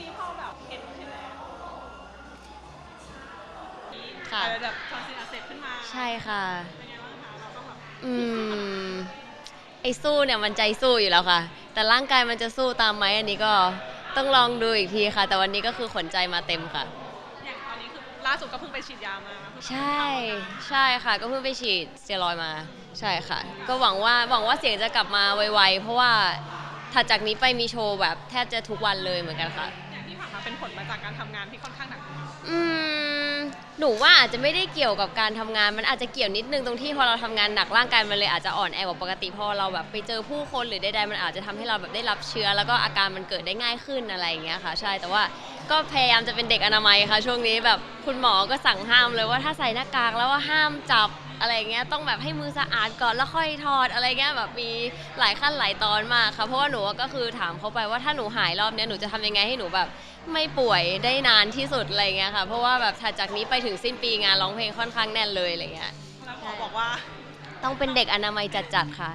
นี้พอแบบเห็นใช่ไหมค่ะ อะไรแบบทอนซิลอักเสบขึ้นมาใช่ค่ะ เป็นไงบ้างคะเราต้องแบบอืม ไอ้สู้เนี่ยมันใจสู้อยู่แล้วค่ะ แต่ร่างกายมันจะสู้ตามไหมอันนี้ก็ต้องลองดูอีกทีค่ะ แต่วันนี้ก็คือขนใจมาเต็มค่ะ อย่างตอนนี้คือล่าสุดก็เพิ่งไปฉีดยามาเพิ่งใช่ใช่ค่ะ ก็เพิ่งไปฉีดสเตียรอยด์มา ใช่ค่ะ ก็หวังว่าหวังว่าเสียงจะกลับมาไวๆ เพราะว่าถัดจากนี้ไปมีโชว์แบบแทบจะทุกวันเลยเหมือนกันค่ะอย่างที่ ผลมาจากการทำงานที่ค่อนข้างหนักอืมหนูว่าอาจจะไม่ได้เกี่ยวกับการทำงาน มันอาจจะเกี่ยวนิดนึงตรงที่พอเราทำงานหนักร่างกายมันเลยอาจจะอ่อนแอกว่าปกติพอเราแบบไปเจอผู้คนหรือใดๆมันอาจจะทำให้เราแบบได้รับเชื้อ แล้วก็อาการมันเกิดได้ง่ายขึ้นอะไรอย่างเงี้ยค่ะ ใช่แต่ว่าก็พยายามจะเป็นเด็กอนามัยค่ะ ช่วงนี้แบบคุณหมอก็สั่งห้ามเลยว่าถ้าใส่หน้ากากแล้วว่าห้ามจับ อะไรอย่างเงี้ยต้องแบบให้มือสะอาดก่อนแล้วค่อยถอดอะไรเงี้ยแบบมีหลายขั้นหลายตอนมากค่ะเพราะว่าหนูก็คือถามเขาไปว่าถ้าหนูหายรอบเนี้ยหนูจะทำยังไงให้หนูแบบไม่ป่วยได้นานที่สุดอะไรเงี้ยค่ะเพราะว่าแบบถัดจากนี้ไปถึงสิ้นปีงานร้องเพลงค่อนข้างแน่นเลยอะไรเงี้ย แล้วหมอบอกว่าต้องเป็นเด็กอนามัยจัดๆค่ะ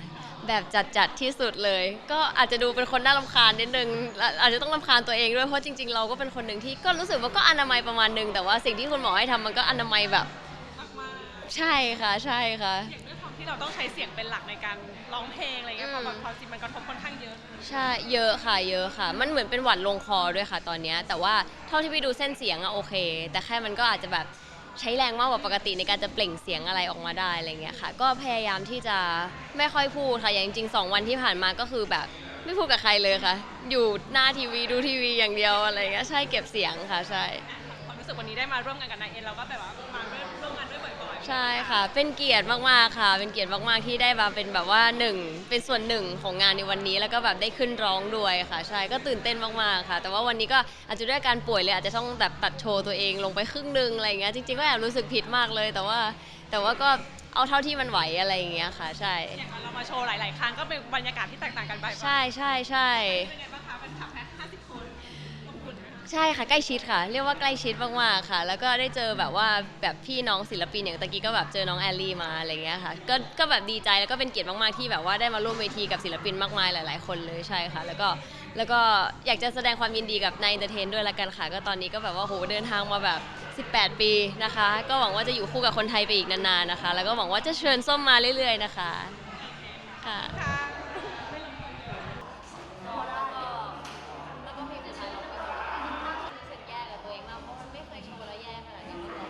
แบบจัดๆที่สุดเลย ก็อาจจะดูเป็นคนน่ารำคาญนิดนึงอะอาจจะต้องรำคาญตัวเองด้วยเพราะจริงๆ เราก็เป็นคนหนึ่งที่ก็รู้สึกว่าก็อนามัยประมาณหนึงแต่ว่าสิ่งที่คุณหมอให้ทำมันก็อนามัยแบบมาก ใช่ค่ะใช่ค่ะๆอย่างด้วยความที่เราต้องใช้เสียงเป็นหลักในการร้องเพลงอะไรเงี้ยพอแบบทอนซิลมันกระทบค่อนข้างเยอะ ใช่เยอะค่ะเยอะค่ะ มันเหมือนเป็นหวัดลงคอด้วยค่ะ ตอนเนี้ยแต่ว่าเท่าที่ไปดูเส้นเสียงอะโอเค แต่แค่มันก็อาจจะแบบใช้แรงมากกว่าปกติในการจะเปล่งเสียงอะไรออกมาได้อะไรเงี้ยค่ะ ก็พยายามที่จะไม่ค่อยพูดค่ะอย่างจริงๆสองวันที่ผ่านมาก็คือแบบไม่พูดกับใครเลยค่ะ อยู่หน้าทีวีดูทีวีอย่างเดียวอะไรเงี้ยใช่เก็บเสียงค่ะใช่ ความรู้สึกวันนี้ได้มาร่วมงานกับนายเอ็นเราก็แบบว่ามาร่วมงานด้วยบ่อยๆ ใช่ค่ะ เป็นเกียรติมากๆค่ะ เป็นเกียรติมากๆที่ได้มาเป็นแบบว่าหนึ่งเป็นส่วนหนึ่งของงานในวันนี้ แล้วก็แบบได้ขึ้นร้องด้วยค่ะ ใช่ก็ตื่นเต้นมากๆค่ะ แต่ว่าวันนี้ก็อาจจะด้วยอาการป่วยเลยอาจจะต้องแบบตัดโชว์ตัวเองลงไปครึ่งหนึงอะไรอย่างเงี้ยจริงๆก็แอบรู้สึกผิดมากเลย แต่ว่าแต่ว่าก็เอาเท่าที่มันไหวอะไรอย่างเงี้ยค่ะ ใช่ อย่างเรามาโชว์หลาย ๆ ครั้งก็เป็นบรรยากาศที่แตกต่างกันไปใช่ใช่ใช่ เป็นไงบ้าง ใช่ค่ะใกล้ชิดค่ะ เรียกว่าใกล้ชิดมากๆค่ะ แล้วก็ได้เจอแบบว่าแบบพี่น้องศิลปินอย่างตะกี้ก็แบบเจอน้องแอลลี่มาอะไรเงี้ยค่ะก็ก็แบบดีใจแล้วก็เป็นเกียรติมากๆที่แบบว่าได้มาร่วมเวทีกับศิลปินมากมายหลาย ๆ คนเลยใช่ค่ะ แล้วก็แล้วก็อยากจะแสดงความยินดีกับนายเอนเตอร์เทนด้วยละกันค่ะ ก็ตอนนี้ก็แบบว่าโหเดินทางมาแบบ 18 ปีนะคะ ก็หวังว่าจะอยู่คู่กับคนไทยไปอีกนานๆนะคะ แล้วก็หวังว่าจะเชิญส้มมาเรื่อย ๆ นะคะค่ะ ค่ะ แล้วก็เพลงสุดท้ายเราก็รู้สึกแย่กับตัวเองมากเพราะมันไม่เคยโชว์แล้วแย่ขนาดนี้มาก่อน